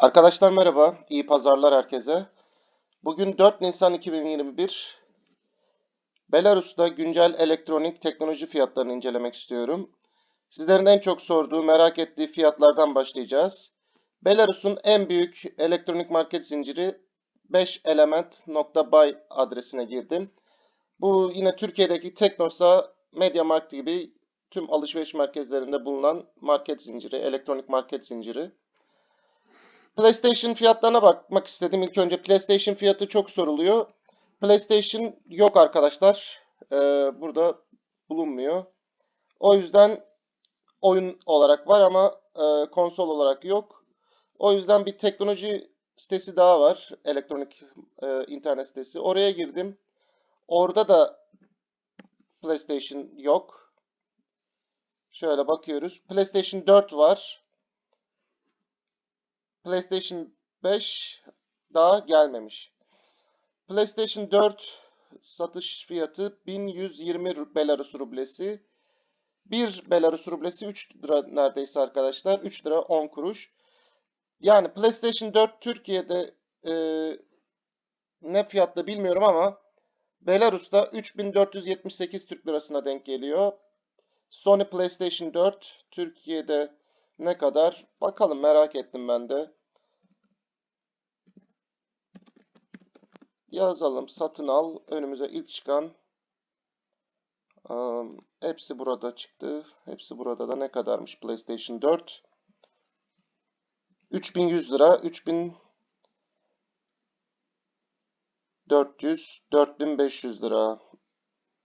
Arkadaşlar merhaba, iyi pazarlar herkese. Bugün 4 Nisan 2021. Belarus'ta güncel elektronik teknoloji fiyatlarını incelemek istiyorum. Sizlerin en çok sorduğu, merak ettiği fiyatlardan başlayacağız. Belarus'un en büyük elektronik market zinciri 5element.by adresine girdim. Bu yine Türkiye'deki Teknosa, MediaMarkt gibi tüm alışveriş merkezlerinde bulunan market zinciri, elektronik market zinciri. PlayStation fiyatlarına bakmak istedim. İlk önce PlayStation fiyatı çok soruluyor. PlayStation yok arkadaşlar. Ee, burada bulunmuyor. O yüzden oyun olarak var ama e, konsol olarak yok. O yüzden bir teknoloji sitesi daha var. Elektronik e, internet sitesi. Oraya girdim. Orada da PlayStation yok. Şöyle bakıyoruz. PlayStation 4 var. PlayStation 5 daha gelmemiş. PlayStation 4 satış fiyatı 1120 ru- Belarus rublesi. 1 Belarus rublesi 3 lira neredeyse arkadaşlar. 3 lira 10 kuruş. Yani PlayStation 4 Türkiye'de e, ne fiyatta bilmiyorum ama Belarus'ta 3478 Türk lirasına denk geliyor. Sony PlayStation 4 Türkiye'de ne kadar? Bakalım merak ettim ben de. Yazalım satın al. Önümüze ilk çıkan. Am, hepsi burada çıktı. Hepsi burada da ne kadarmış PlayStation 4? 3100 lira. 3400 4500 lira.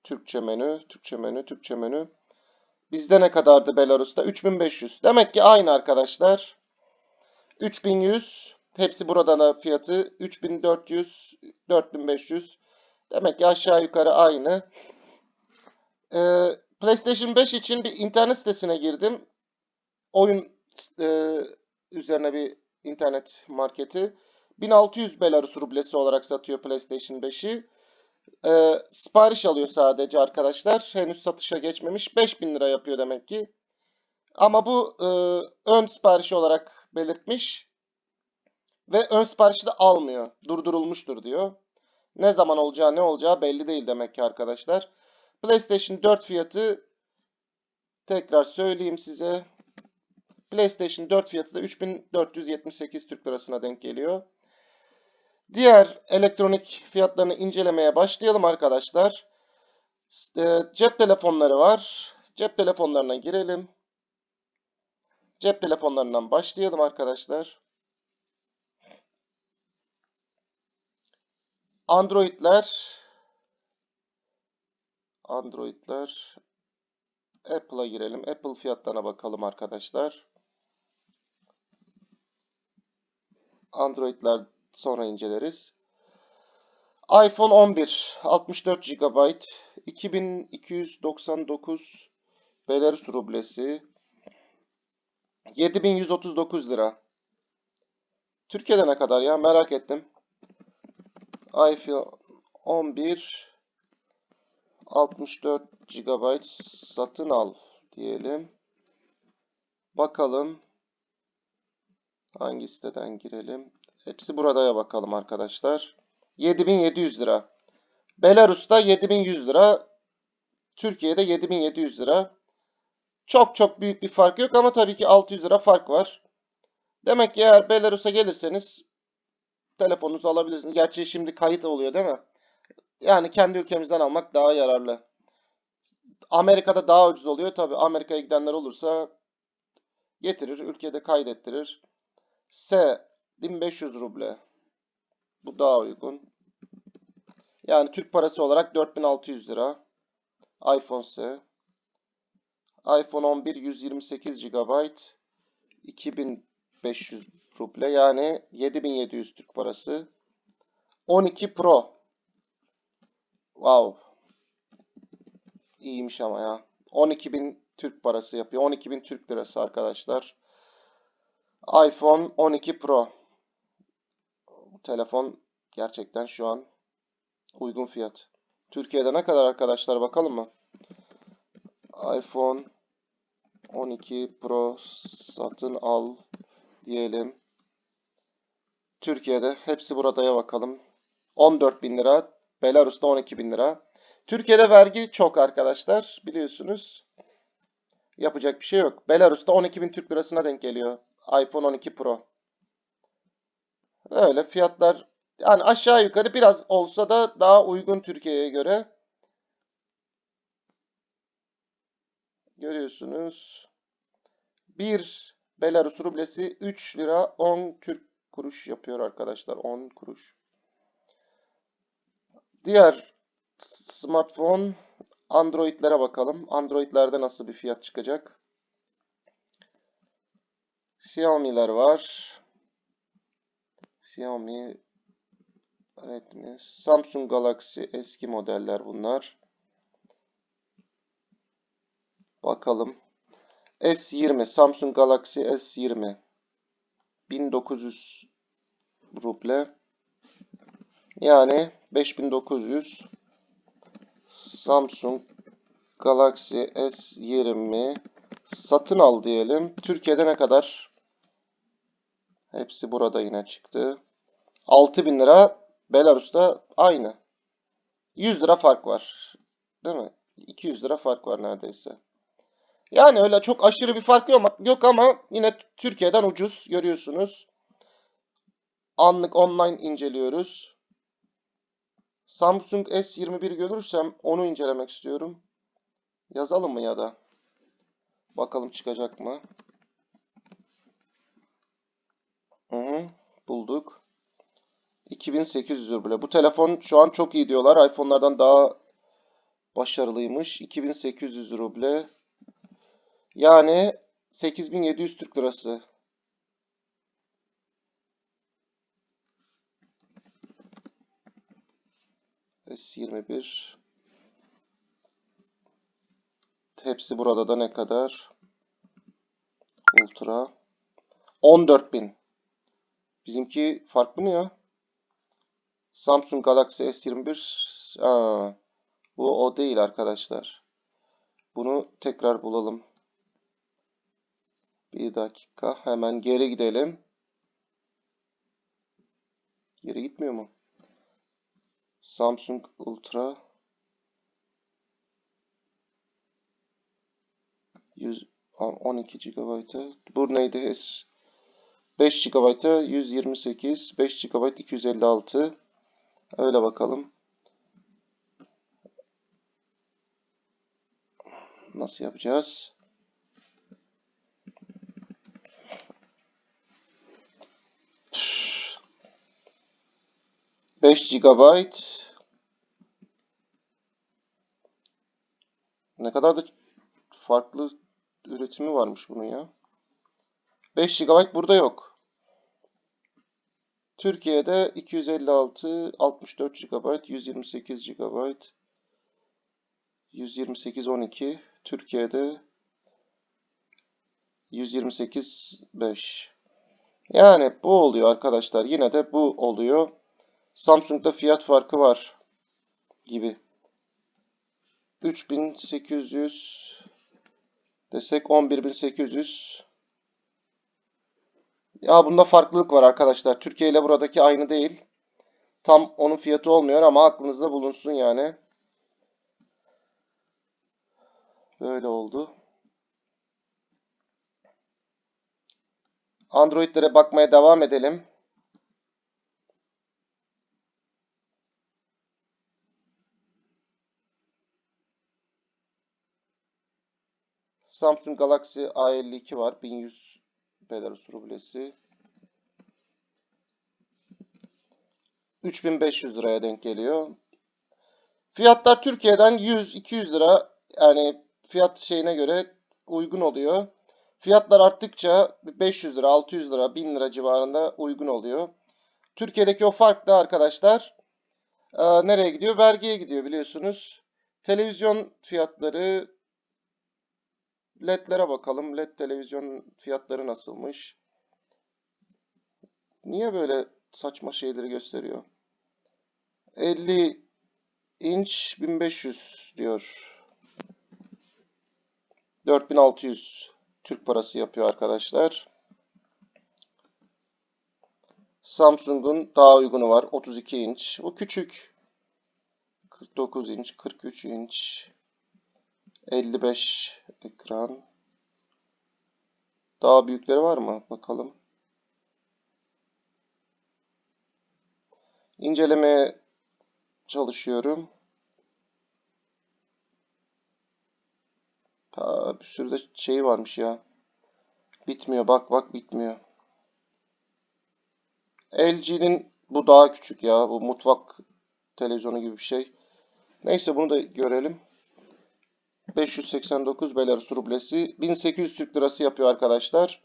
Türkçe menü, Türkçe menü, Türkçe menü. Bizde ne kadardı Belarus'ta? 3500. Demek ki aynı arkadaşlar. 3100. Hepsi burada da fiyatı 3400, 4500. Demek ki aşağı yukarı aynı. Ee, PlayStation 5 için bir internet sitesine girdim. Oyun e, üzerine bir internet marketi. 1600 Belarus rublesi olarak satıyor PlayStation 5'i. Ee, sipariş alıyor sadece arkadaşlar. Henüz satışa geçmemiş. 5000 lira yapıyor demek ki. Ama bu e, ön sipariş olarak belirtmiş. Ve ön siparişi de almıyor. Durdurulmuştur diyor. Ne zaman olacağı ne olacağı belli değil demek ki arkadaşlar. PlayStation 4 fiyatı tekrar söyleyeyim size. PlayStation 4 fiyatı da 3478 Türk Lirasına denk geliyor. Diğer elektronik fiyatlarını incelemeye başlayalım arkadaşlar. E, cep telefonları var. Cep telefonlarına girelim. Cep telefonlarından başlayalım arkadaşlar. Android'ler Android'ler Apple'a girelim. Apple fiyatlarına bakalım arkadaşlar. Android'ler sonra inceleriz. iPhone 11 64 GB 2299 Belarus rublesi 7139 lira. Türkiye'de ne kadar ya merak ettim. iPhone 11 64 GB satın al diyelim. Bakalım hangi siteden girelim. Hepsi buradaya bakalım arkadaşlar. 7700 lira. Belarus'ta 7100 lira. Türkiye'de 7700 lira. Çok çok büyük bir fark yok ama tabii ki 600 lira fark var. Demek ki eğer Belarus'a gelirseniz telefonunuzu alabilirsiniz. Gerçi şimdi kayıt oluyor değil mi? Yani kendi ülkemizden almak daha yararlı. Amerika'da daha ucuz oluyor. Tabii Amerika'ya gidenler olursa getirir, ülkede kaydettirir. S 1500 ruble. Bu daha uygun. Yani Türk parası olarak 4600 lira. iPhone S. iPhone 11 128 GB 2500 ruble yani 7700 Türk parası. 12 Pro. Wow. İyiymiş ama ya. 12.000 Türk parası yapıyor. 12.000 Türk lirası arkadaşlar. iPhone 12 Pro. Telefon gerçekten şu an uygun fiyat. Türkiye'de ne kadar arkadaşlar bakalım mı? iPhone 12 Pro satın al diyelim. Türkiye'de hepsi buradaya bakalım. 14 bin lira. Belarus'ta 12 bin lira. Türkiye'de vergi çok arkadaşlar biliyorsunuz. Yapacak bir şey yok. Belarus'ta 12 bin Türk lirasına denk geliyor. iPhone 12 Pro. Öyle fiyatlar yani aşağı yukarı biraz olsa da daha uygun Türkiye'ye göre. Görüyorsunuz. 1 Belarus rublesi 3 lira 10 Türk kuruş yapıyor arkadaşlar. 10 kuruş. Diğer smartphone Android'lere bakalım. Android'lerde nasıl bir fiyat çıkacak? Xiaomi'ler var. Xiaomi, Redmi, Samsung Galaxy eski modeller bunlar. Bakalım. S20, Samsung Galaxy S20. 1900 ruble. Yani 5900 Samsung Galaxy S20 satın al diyelim. Türkiye'de ne kadar? Hepsi burada yine çıktı. 6000 lira. Belarus'ta aynı. 100 lira fark var. Değil mi? 200 lira fark var neredeyse. Yani öyle çok aşırı bir fark yok, ama yine Türkiye'den ucuz görüyorsunuz. Anlık online inceliyoruz. Samsung S21 görürsem onu incelemek istiyorum. Yazalım mı ya da? Bakalım çıkacak mı? Hı hı, bulduk. 2800 ruble. Bu telefon şu an çok iyi diyorlar. iPhone'lardan daha başarılıymış. 2800 ruble. Yani 8700 Türk lirası. S21 Hepsi burada da ne kadar? Ultra 14.000 Bizimki farklı mı ya? Samsung Galaxy S21 Aa, bu o değil arkadaşlar. Bunu tekrar bulalım. Bir dakika. Hemen geri gidelim. Geri gitmiyor mu? Samsung Ultra 112 GB'a. Bu neydi? 5 GB'a 128, 5 GB 256. Öyle bakalım. Nasıl yapacağız? Beş GB ne kadar da farklı üretimi varmış bunun ya. 5 GB burada yok. Türkiye'de 256, 64 GB, 128 GB, 128, 12. Türkiye'de 128, 5. Yani bu oluyor arkadaşlar. Yine de bu oluyor. Samsung'da fiyat farkı var gibi. 3800 desek 11800 ya bunda farklılık var arkadaşlar. Türkiye ile buradaki aynı değil. Tam onun fiyatı olmuyor ama aklınızda bulunsun yani. Böyle oldu. Android'lere bakmaya devam edelim. Samsung Galaxy A52 var. 1100 Belarus rublesi. 3500 liraya denk geliyor. Fiyatlar Türkiye'den 100-200 lira yani fiyat şeyine göre uygun oluyor. Fiyatlar arttıkça 500 lira, 600 lira, 1000 lira civarında uygun oluyor. Türkiye'deki o fark da arkadaşlar e, nereye gidiyor? Vergiye gidiyor biliyorsunuz. Televizyon fiyatları LED'lere bakalım. LED televizyon fiyatları nasılmış? Niye böyle saçma şeyleri gösteriyor? 50 inç 1500 diyor. 4600 Türk parası yapıyor arkadaşlar. Samsung'un daha uygunu var. 32 inç. Bu küçük. 49 inç, 43 inç. 55 ekran. Daha büyükleri var mı? Bakalım. İncelemeye çalışıyorum. Ha, bir sürü de şey varmış ya. Bitmiyor. Bak bak bitmiyor. LG'nin bu daha küçük ya. Bu mutfak televizyonu gibi bir şey. Neyse bunu da görelim. 589 Belarus rublesi. 1800 Türk lirası yapıyor arkadaşlar.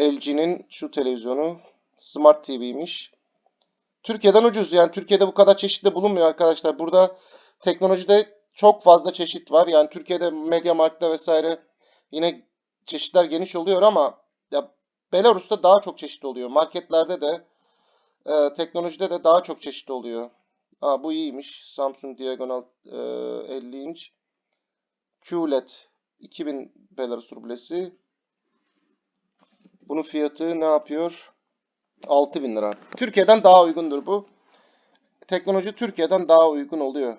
LG'nin şu televizyonu. Smart TV'ymiş. Türkiye'den ucuz. Yani Türkiye'de bu kadar çeşit bulunmuyor arkadaşlar. Burada teknolojide çok fazla çeşit var. Yani Türkiye'de MediaMarkt'ta vesaire yine çeşitler geniş oluyor ama ya Belarus'ta daha çok çeşit oluyor. Marketlerde de e, teknolojide de daha çok çeşit oluyor. Aa, bu iyiymiş. Samsung Diagonal e, 50 inç. QLED 2000 Belarus rublesi. Bunun fiyatı ne yapıyor? 6000 lira. Türkiye'den daha uygundur bu. Teknoloji Türkiye'den daha uygun oluyor.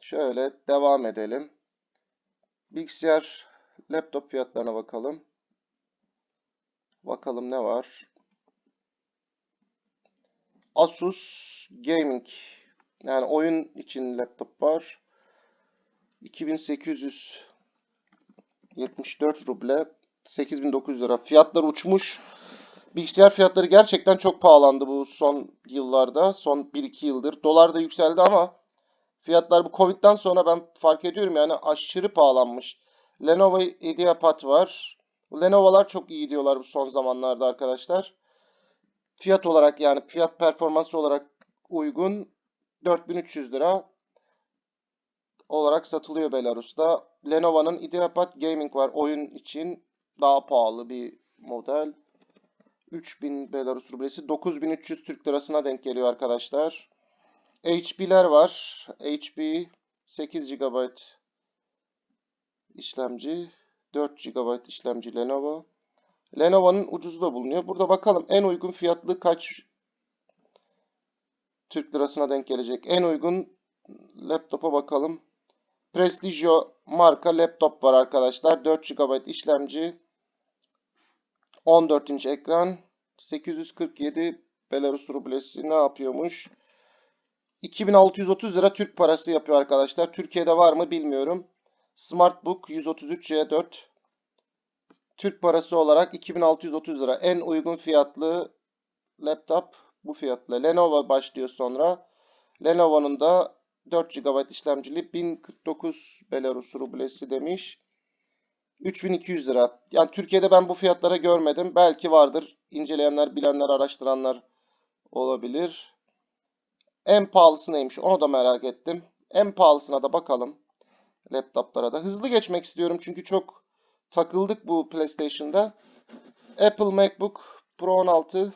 Şöyle devam edelim. Bilgisayar, laptop fiyatlarına bakalım. Bakalım ne var. Asus Gaming. Yani oyun için laptop var. 2874 ruble. 8900 lira. Fiyatlar uçmuş. Bilgisayar fiyatları gerçekten çok pahalandı bu son yıllarda. Son 1-2 yıldır. Dolar da yükseldi ama fiyatlar bu Covid'den sonra ben fark ediyorum yani aşırı pahalanmış. Lenovo IdeaPad var. Lenovo'lar çok iyi diyorlar bu son zamanlarda arkadaşlar. Fiyat olarak yani fiyat performansı olarak uygun 4300 lira olarak satılıyor Belarus'ta. Lenovo'nun IdeaPad Gaming var oyun için daha pahalı bir model. 3000 Belarus rublesi 9300 Türk lirasına denk geliyor arkadaşlar. HP'ler var. HP 8 GB işlemci, 4 GB işlemci Lenovo. Lenovo'nun ucuzu da bulunuyor. Burada bakalım en uygun fiyatlı kaç Türk lirasına denk gelecek. En uygun laptopa bakalım. Prestigio marka laptop var arkadaşlar. 4 GB işlemci. 14 inç ekran. 847 Belarus rublesi ne yapıyormuş? 2630 lira Türk parası yapıyor arkadaşlar. Türkiye'de var mı bilmiyorum. Smartbook 133 C4 Türk parası olarak 2630 lira. En uygun fiyatlı laptop bu fiyatla. Lenovo başlıyor sonra. Lenovo'nun da 4 GB işlemcili 1049 Belarus rublesi demiş. 3200 lira. Yani Türkiye'de ben bu fiyatlara görmedim. Belki vardır. İnceleyenler, bilenler, araştıranlar olabilir. En pahalısı neymiş? Onu da merak ettim. En pahalısına da bakalım. Laptoplara da. Hızlı geçmek istiyorum çünkü çok takıldık bu PlayStation'da. Apple MacBook Pro 16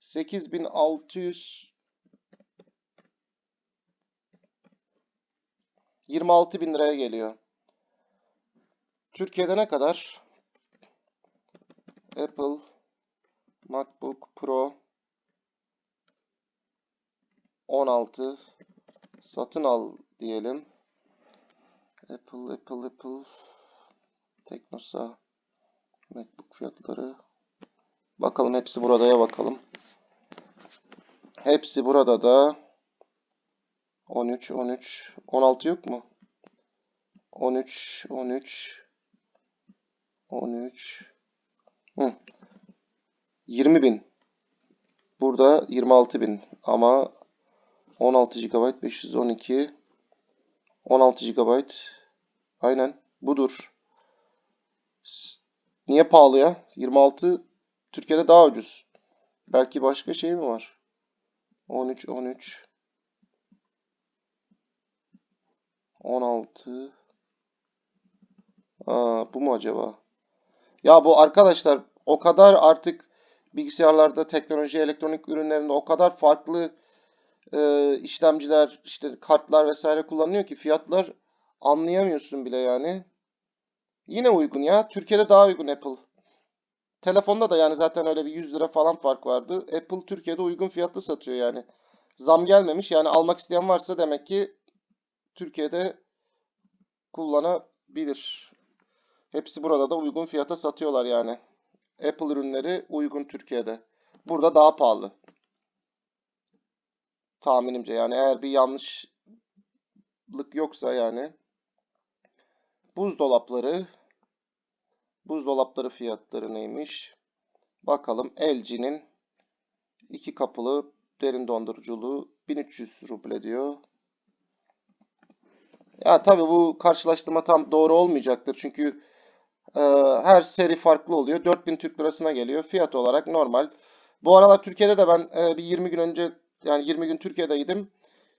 8600 26 bin liraya geliyor. Türkiye'de ne kadar? Apple MacBook Pro 16 satın al diyelim. Apple, Apple, Apple Teknosa MacBook fiyatları. Bakalım hepsi buradaya bakalım. Hepsi burada da 13, 13, 16 yok mu? 13, 13, 13, Hı. 20 bin. Burada 26 bin ama 16 GB 512 16 GB aynen budur. Niye pahalı ya? 26 Türkiye'de daha ucuz. Belki başka şey mi var? 13 13 16 Aa, bu mu acaba? Ya bu arkadaşlar o kadar artık bilgisayarlarda teknoloji, elektronik ürünlerinde o kadar farklı e, işlemciler, işte kartlar vesaire kullanılıyor ki fiyatlar anlayamıyorsun bile yani. Yine uygun ya. Türkiye'de daha uygun Apple. telefonda da yani zaten öyle bir 100 lira falan fark vardı. Apple Türkiye'de uygun fiyatlı satıyor yani. Zam gelmemiş. Yani almak isteyen varsa demek ki Türkiye'de kullanabilir. Hepsi burada da uygun fiyata satıyorlar yani. Apple ürünleri uygun Türkiye'de. Burada daha pahalı. Tahminimce yani eğer bir yanlışlık yoksa yani. Buzdolapları. Buzdolapları fiyatları neymiş? Bakalım LG'nin iki kapılı derin donduruculuğu 1300 ruble diyor. Ya tabii bu karşılaştırma tam doğru olmayacaktır. Çünkü e, her seri farklı oluyor. 4000 Türk lirasına geliyor. Fiyat olarak normal. Bu aralar Türkiye'de de ben e, bir 20 gün önce yani 20 gün Türkiye'deydim.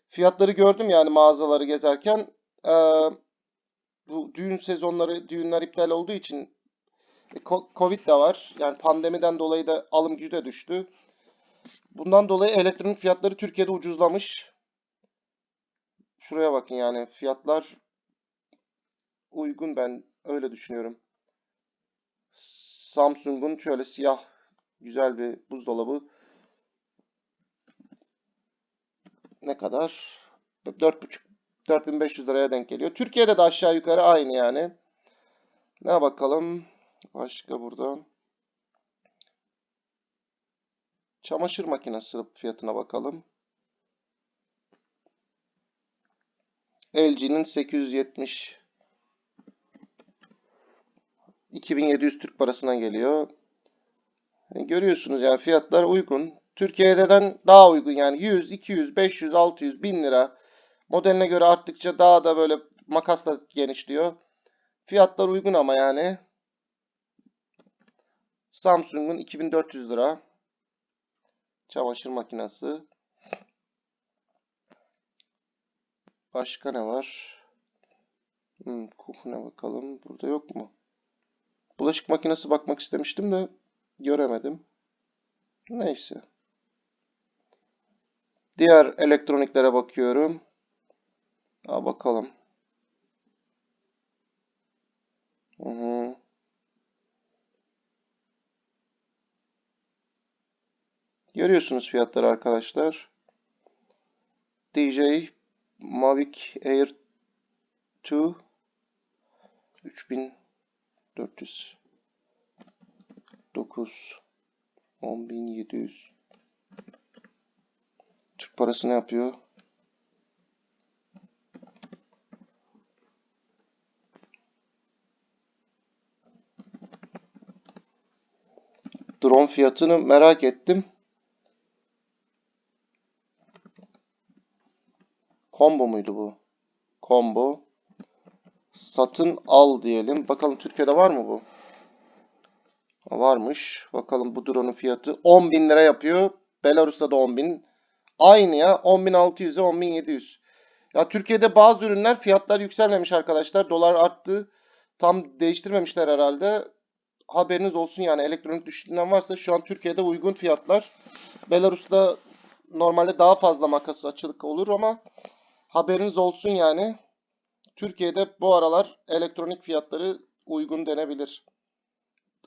Fiyatları gördüm yani mağazaları gezerken. E, bu düğün sezonları, düğünler iptal olduğu için e, Covid de var. Yani pandemiden dolayı da alım gücü de düştü. Bundan dolayı elektronik fiyatları Türkiye'de ucuzlamış. Şuraya bakın yani fiyatlar uygun ben öyle düşünüyorum. Samsung'un şöyle siyah güzel bir buzdolabı ne kadar? 4,5 4500 liraya denk geliyor. Türkiye'de de aşağı yukarı aynı yani. Ne bakalım? Başka buradan. Çamaşır makinesi fiyatına bakalım. LG'nin 870 2700 Türk parasına geliyor. E, Görüyorsunuz yani fiyatlar uygun. Türkiye'den daha uygun yani 100, 200, 500, 600, 1000 lira. Modeline göre arttıkça daha da böyle makas da genişliyor. Fiyatlar uygun ama yani. Samsung'un 2400 lira. Çamaşır makinesi. Başka ne var? Hmm, kufuna bakalım. Burada yok mu? Bulaşık makinesi bakmak istemiştim de göremedim. Neyse. Diğer elektroniklere bakıyorum. Aa, bakalım. Hı hı. Görüyorsunuz fiyatları arkadaşlar. DJ Mavic Air 2 3400 9 10700 Türk parası ne yapıyor? Drone fiyatını merak ettim. Combo muydu bu? Combo. Satın al diyelim. Bakalım Türkiye'de var mı bu? Varmış. Bakalım bu drone'un fiyatı 10.000 lira yapıyor. Belarus'ta da 10.000. Aynı ya. 10.600'e 10.700. Ya Türkiye'de bazı ürünler fiyatlar yükselmemiş arkadaşlar. Dolar arttı. Tam değiştirmemişler herhalde. Haberiniz olsun yani elektronik düşünen varsa şu an Türkiye'de uygun fiyatlar. Belarus'ta normalde daha fazla makası açılık olur ama haberiniz olsun yani. Türkiye'de bu aralar elektronik fiyatları uygun denebilir.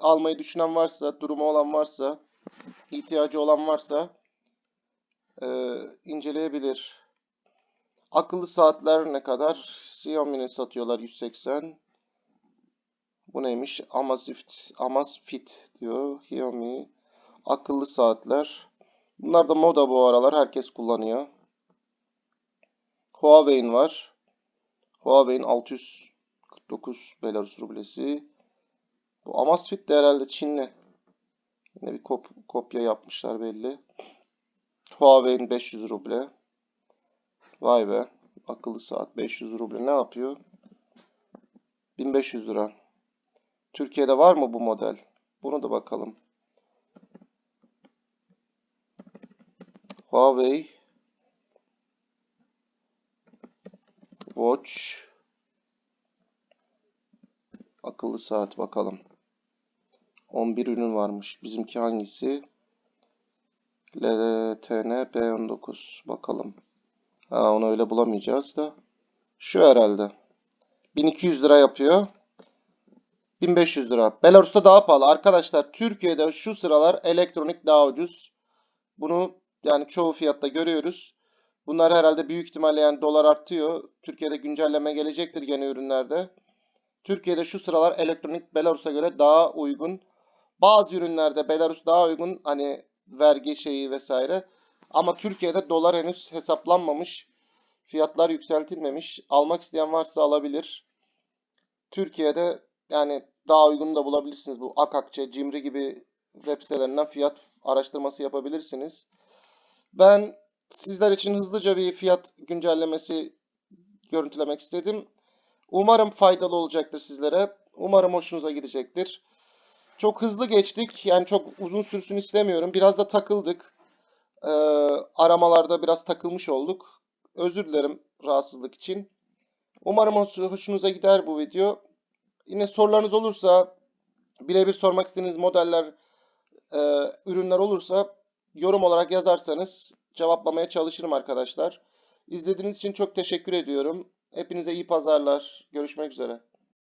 Almayı düşünen varsa, durumu olan varsa, ihtiyacı olan varsa e, inceleyebilir. Akıllı saatler ne kadar? Xiaomi'ni satıyorlar 180. Bu neymiş? Amazfit, Amazfit diyor. Xiaomi. Akıllı saatler. Bunlar da moda bu aralar. Herkes kullanıyor. Huawei'in var. Huawei'in 649 Belarus rublesi. Bu Amazfit de herhalde Çinli. Yine bir kop kopya yapmışlar belli. Huawei'in 500 ruble. Vay be. Akıllı saat 500 ruble ne yapıyor? 1500 lira. Türkiye'de var mı bu model? Bunu da bakalım. Huawei Watch Akıllı saat bakalım. 11 ürün varmış. Bizimki hangisi? LTN B19 bakalım. Ha onu öyle bulamayacağız da. Şu herhalde. 1200 lira yapıyor. 1500 lira. Belarus'ta daha pahalı. Arkadaşlar Türkiye'de şu sıralar elektronik daha ucuz. Bunu yani çoğu fiyatta görüyoruz. Bunlar herhalde büyük ihtimalle yani dolar artıyor. Türkiye'de güncelleme gelecektir yeni ürünlerde. Türkiye'de şu sıralar elektronik Belarus'a göre daha uygun. Bazı ürünlerde Belarus daha uygun hani vergi şeyi vesaire. Ama Türkiye'de dolar henüz hesaplanmamış. Fiyatlar yükseltilmemiş. Almak isteyen varsa alabilir. Türkiye'de yani daha uygun da bulabilirsiniz. Bu Akakçe, Cimri gibi web sitelerinden fiyat araştırması yapabilirsiniz. Ben sizler için hızlıca bir fiyat güncellemesi görüntülemek istedim. Umarım faydalı olacaktır sizlere. Umarım hoşunuza gidecektir. Çok hızlı geçtik. Yani çok uzun sürsün istemiyorum. Biraz da takıldık. Ee, aramalarda biraz takılmış olduk. Özür dilerim rahatsızlık için. Umarım hoş- hoşunuza gider bu video. Yine sorularınız olursa, birebir sormak istediğiniz modeller, e, ürünler olursa yorum olarak yazarsanız cevaplamaya çalışırım arkadaşlar. İzlediğiniz için çok teşekkür ediyorum. Hepinize iyi pazarlar. Görüşmek üzere.